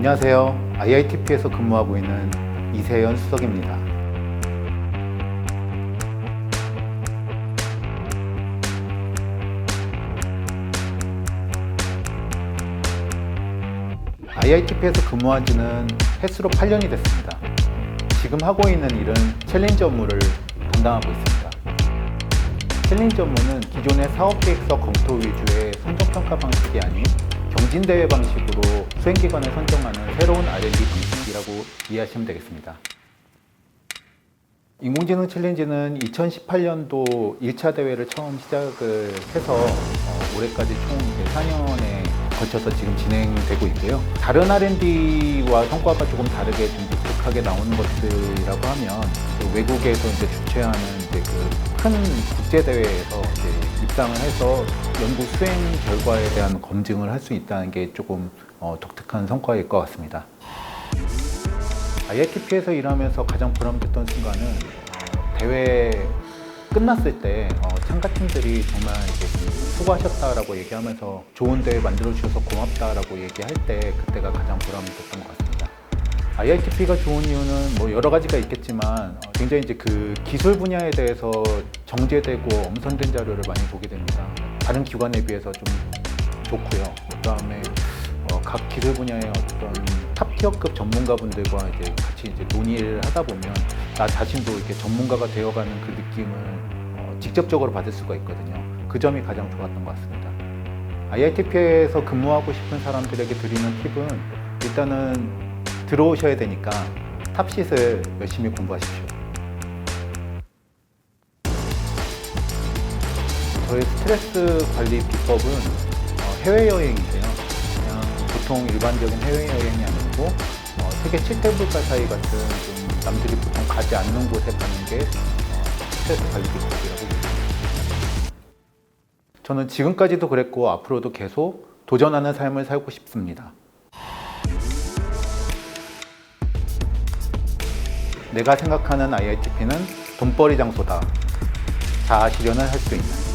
안녕하세요. IITP에서 근무하고 있는 이세연 수석입니다. IITP에서 근무한 지는 횟수로 8년이 됐습니다. 지금 하고 있는 일은 챌린지 업무를 담당하고 있습니다. 챌린지 업무는 기존의 사업계획서 검토 위주의 선정평가 방식이 아닌 경진대회 방식으로 수행기관을 선정하는 새로운 R&D 방식이라고 이해하시면 되겠습니다. 인공지능 챌린지는 2018년도 1차 대회를 처음 시작을 해서 어, 올해까지 총 4년에 걸쳐서 지금 진행되고 있고요. 다른 R&D와 성과가 조금 다르게 좀 독특하게 나오는 것들이라고 하면 그 외국에서 이제 주최하는 이제 그 큰 국제 대회에서 이제 입상을 해서 연구 수행 결과에 대한 검증을 할 수 있다는 게 조금 어, 독특한 성과일 것 같습니다. IITP에서 일하면서 가장 보람됐던 순간은 어, 대회 끝났을 때 어, 참가팀들이 정말 이제 그 수고하셨다라고 얘기하면서 좋은 대회 만들어 주셔서 고맙다라고 얘기할 때 그때가 가장 보람됐던 것 같습니다. IITP가 좋은 이유는 뭐 여러 가지가 있겠지만 어, 굉장히 이제 그 기술 분야에 대해서 정제되고 엄선된 자료를 많이 보게 됩니다. 다른 기관에 비해서 좀 좋고요. 그다음에 어, 각 기술 분야의 어떤 탑티어급 전문가분들과 이제 같이 이제 논의를 하다 보면 나 자신도 이렇게 전문가가 되어가는 그 느낌을 어, 직접적으로 받을 수가 있거든요. 그 점이 가장 좋았던 것 같습니다. IITP에서 근무하고 싶은 사람들에게 드리는 팁은 일단은 들어오셔야 되니까 탑시을 열심히 공부하십시오. 저희 스트레스 관리 비법은 어, 해외여행인데요. 그냥 보통 일반적인 해외여행이 아니고 어, 세계 7대 국가 사이 같은 좀 남들이 보통 가지 않는 곳에 가는 게 어, 스트레스 관리 비법이라고 봅니다. 저는 지금까지도 그랬고 앞으로도 계속 도전하는 삶을 살고 싶습니다. 내가 생각하는 IITP는 돈벌이 장소다. 자아 실현을 할 수 있는